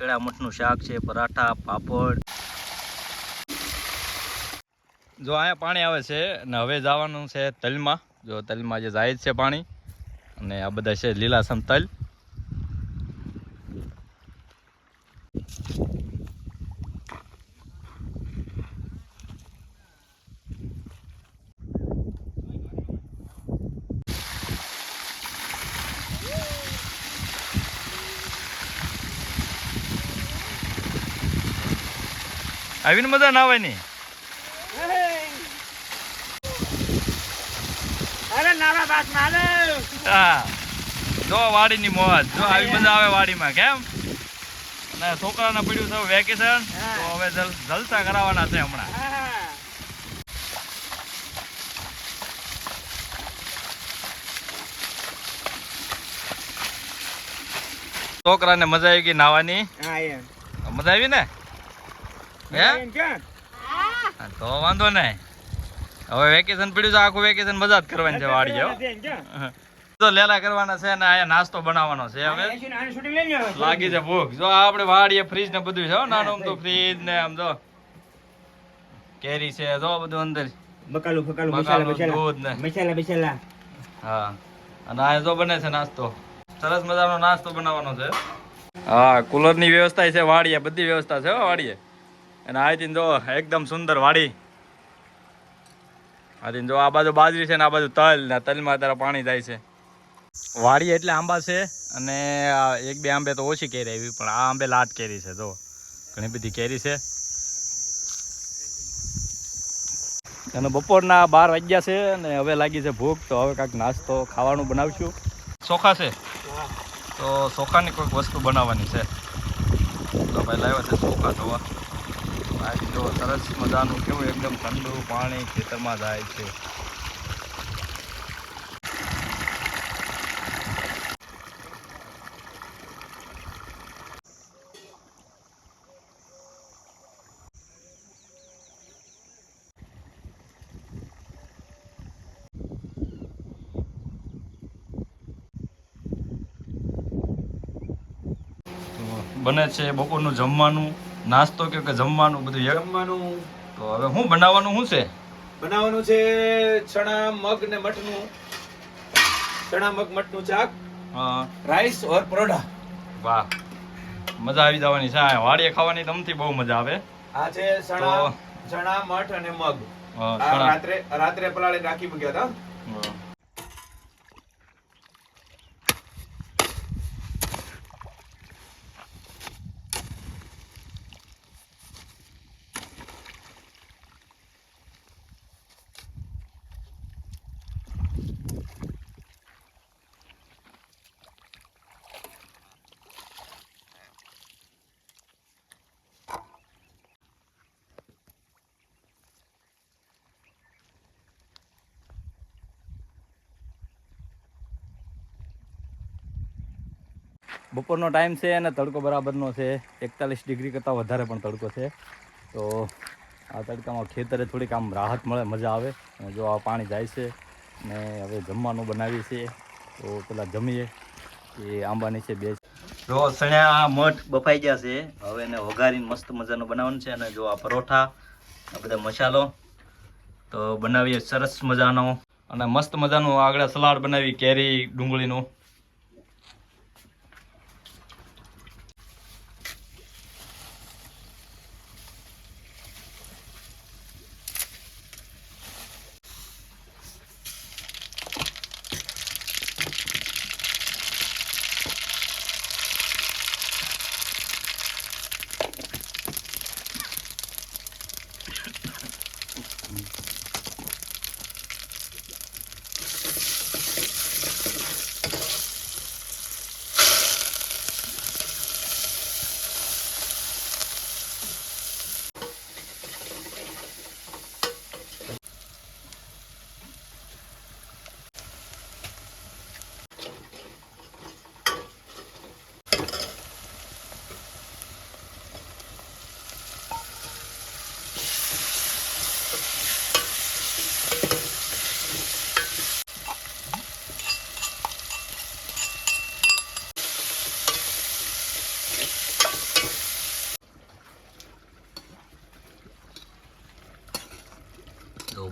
ચણા મઠનું શાક છે, પરાઠા, પાપડ. જો અહીંયા પાણી આવે છે અને હવે જવાનું છે તલમાં. જો તલમાં જે જાય છે પાણી અને આ બધા છે લીલાસમ તલ. આવીને મજા ના આવે ની અરે નાના બાત માલે હા. જો વાડીની મોજ. જો આવી મજા આવે વાડીમાં કેમ? છોકરાને પડ્યું છે વેકેશન તો હવે જલ- જલસા કરાવવાના છે હમણાં. છોકરાને મજા આવી ગઈ નાવાની? મજા આવી ને? હે? તો વાંધો નહીં. હવે વેકેશન પડ્યું છે આખું વેકેશન મજા જ કરવાની છે વાડી. તો લેલા કરવાના છે ને અહીંયા નાસ્તો બનાવવાનો છે હવે. લાગી છે ભૂખ. જો આપણે વાડીએ ફ્રીજ ને બધું છે નાનું તો ફ્રીજ ને આમ જો. કેરી છે જો બધું અંદર. બકાલું ફકાલું બકાલું, મસાલા દૂધ ને. મસાલા મસાલા. હા. અને આ જો બને છે નાસ્તો. સરસ મજાનો નાસ્તો બનાવવાનો છે. હા કુલરની વ્યવસ્થા છે વાડીએ બધી વ્યવસ્થા છે હો વાડીએ. અને આથી જો એકદમ સુંદર વાડી. આથી જો આ બાજુ બાજરી છે ને આ બાજુ તલ ને તલમાં અત્યારે પાણી જાય છે. વાડી એટલે આંબા છે અને એક બે આંબે તો ઓછી કેરી આવી, પણ આ આંબે લાટ કેરી છે, જો. ઘણી બધી કેરી છે. અને બપોરના બાર વાગ્યા છે અને હવે લાગી છે ભૂખ, તો હવે કાંઈક નાસ્તો ખાવાનું બનાવશું. ચોખા છે? તો ચોખાની કોઈક વસ્તુ બનાવવાની છે. તો ભાઈ લાવ્યા છે ચોખા જોવા. આ જો સરસ મજાનું કેવું એકદમ ઠંડુ પાણી ખેતરમાં જાય છે. બને છે બપોરનું જમવાનું. નાસ્તો કે કે જમવાનું બધું જમવાનું. તો હવે શું બનાવવાનું શું છે? બનાવવાનું છે ચણા મગ ને મઠનું. ચણા મગ મઠનું હા. રાઈસ ઓર પરોઠા વાહ. મજા આવી જવાની છે. વાડીએ ખાવાની તમથી બહુ મજા આવે. આ છે ચણા ચણા મઠ અને મગ. હા. રાત્રે રાત્રે પલાળી રાખી મૂક્યા હતા. બપોરનો ટાઈમ છે અને તડકો બરાબરનો છે. એકતાલીસ ડિગ્રી કરતાં વધારે પણ તડકો છે. તો આ તડકામાં ખેતરે થોડીક આમ રાહત મળે, મજા આવે. અને જો આ પાણી જાય છે ને હવે જમવાનું બનાવીએ છીએ, તો પેલા જમીએ. એ આંબાની છે બે. જો સણ્યા મઠ બફાઈ ગયા છે. હવે એને વઘારીને મસ્ત મજાનું બનાવવાનું છે અને જો આ પરોઠા, આ બધા મસાલો, તો બનાવીએ સરસ મજાનો. અને મસ્ત મજાનું આગળ સલાડ બનાવી, કેરી ડુંગળીનું.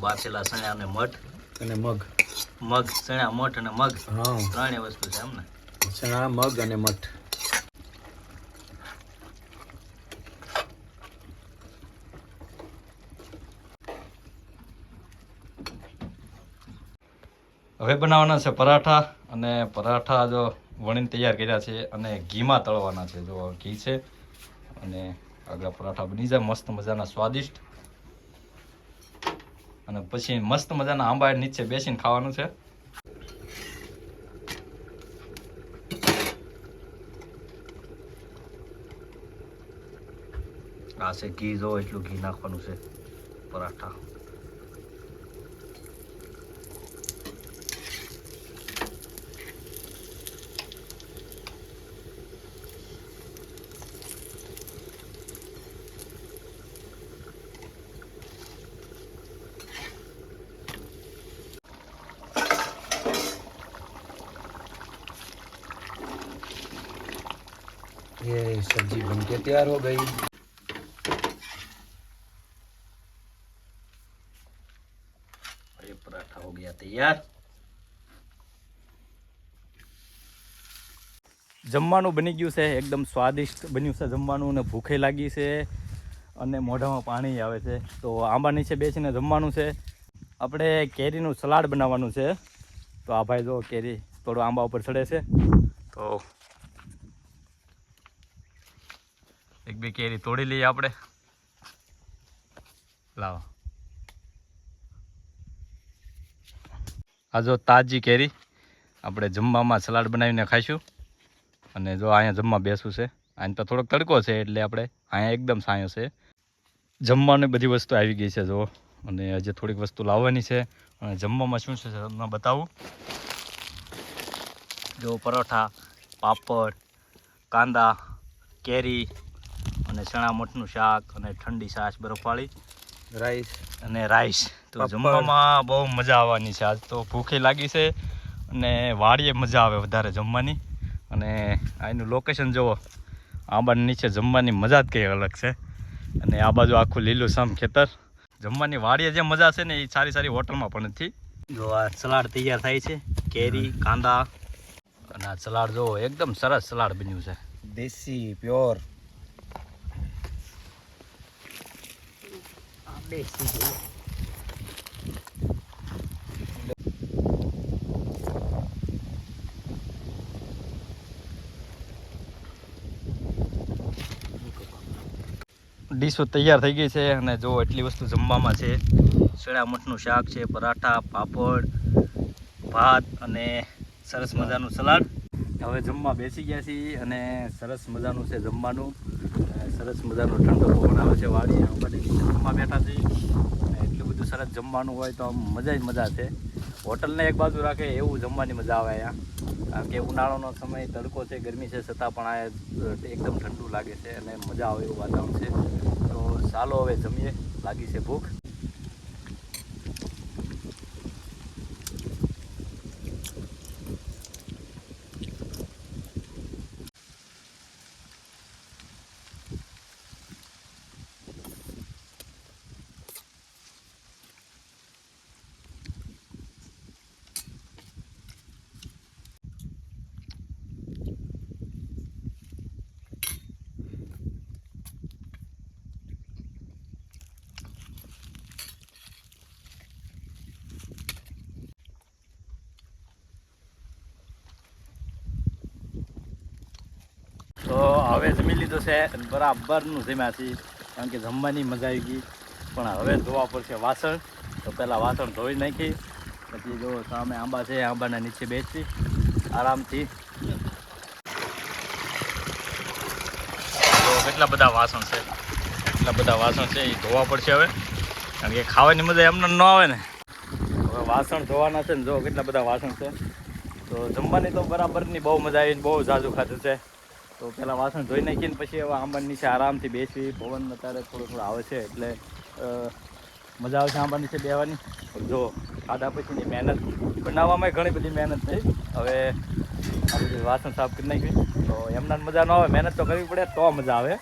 બાફેલા ચણા અને મઠ. અને મગ. મગ ચણા મઠ અને મગ. ત્રણેય વસ્તુ છે એમ ને? ચણા મગ અને મઠ. હવે બનાવવાના છે પરાઠા અને પરાઠા જો વણીને તૈયાર કર્યા છે અને ઘીમાં તળવાના છે. જો ઘી છે અને આગળ પરાઠા બની જાય. મસ્ત મજાના સ્વાદિષ્ટ અને પછી મસ્ત મજાના આંબા નીચે બેસીને ખાવાનું છે. આ છે ઘી, જો એટલું ઘી નાખવાનું છે. પરાઠા. ये सब्जी बन के तैयार हो गई ये पराठा हो गया तैयार જમવાનું બની ગયું છે એકદમ સ્વાદિષ્ટ બન્યું છે જમવાનું ને ભૂખે લાગી છે અને મોઢામાં પાણી આવે છે તો આંબા નીચે બેસીને જમવાનું છે આપણે કેરીનું સલાડ બનાવવાનું છે તો આ ભાઈ જો કેરી થોડો આંબા ઉપર ચડે છે તો એક બે કેરી તોડી લઈએ આપણે. લાવો. આ જો તાજી કેરી આપણે જમવામાં સલાડ બનાવીને ખાઈશું. અને જો અહીંયા જમવા બેસવું છે. અહીંયા તો થોડોક તડકો છે એટલે આપણે અહીંયા એકદમ સાયો છે. જમવાની બધી વસ્તુ આવી ગઈ છે જો અને હજી થોડીક વસ્તુ લાવવાની છે. અને જમવામાં શું છે તમને બતાવું. જો પરોઠા, પાપડ, કાંદા, કેરી અને ચણા મઠનું શાક અને ઠંડી છાશ બરફવાળી. રાઈસ અને રાઈસ તો જમવામાં બહુ મજા આવવાની છે. આજ તો ભૂખે લાગી છે અને વાડીએ મજા આવે વધારે જમવાની. અને અહીંનું લોકેશન જુઓ આંબાની નીચે જમવાની મજા જ કંઈ અલગ છે. અને આ બાજુ આખું લીલું સામ ખેતર. જમવાની વાડીએ જે મજા છે ને એ સારી સારી હોટલમાં પણ નથી. જો આ સલાડ તૈયાર થાય છે. કેરી કાંદા. અને આ સલાડ જો એકદમ સરસ સલાડ બન્યું છે. દેશી પ્યોર ડીશો તૈયાર થઈ ગઈ છે અને જો એટલી વસ્તુ જમવામાં છે. શેળા મઠનું શાક છે, પરાઠા, પાપડ, ભાત અને સરસ મજાનું સલાડ. હવે જમવા બેસી ગયા છીએ અને સરસ મજાનું છે જમવાનું. સરસ મજાનો ઠંડો પવન આવે છે વાડી જમવા બેઠા છીએ. એટલું બધું સરસ જમવાનું હોય તો આમ મજા જ મજા છે. હોટલને એક બાજુ રાખે એવું જમવાની મજા આવે અહીંયા. કારણ કે ઉનાળાનો સમય તડકો છે, ગરમી છે, છતાં પણ આ એકદમ ઠંડુ લાગે છે અને મજા આવે એવું વાતાવરણ છે. તો ચાલો હવે જમીએ. લાગી છે ભૂખ તો હવે જમી તો છે. બરાબરનું જમ્યા છીએ. કારણ કે જમવાની મજા આવી ગઈ. પણ હવે ધોવા પડશે વાસણ. તો પહેલાં વાસણ ધોઈ નાખી. પછી જો સામે આંબા છે આંબાના નીચે બેસી. આરામથી. કેટલા બધા વાસણ છે? એટલા બધા વાસણ છે, એ ધોવા પડશે હવે. કારણ કે ખાવાની મજા એમને ન આવે ને. હવે વાસણ ધોવાના છે ને, જો કેટલા બધા વાસણ છે. તો જમવાની તો બરાબરની બહુ મજા આવીને બહુ ઝાઝું ખાધું છે. તો પહેલાં વાસણ ધોઈ નાખીને પછી હવે આંબાની નીચે આરામથી બેસવી પવન અત્યારે થોડો થોડો આવે છે એટલે મજા આવે છે આંબા નીચે બેવાની. જો, ખાધા પછીની મહેનત બનાવવામાં ઘણી બધી મહેનત થઈ. હવે આ બધું વાસણ સાફ કરી નાખ્યું તો એમના મજા ન આવે. મહેનત તો કરવી પડે, તો મજા આવે.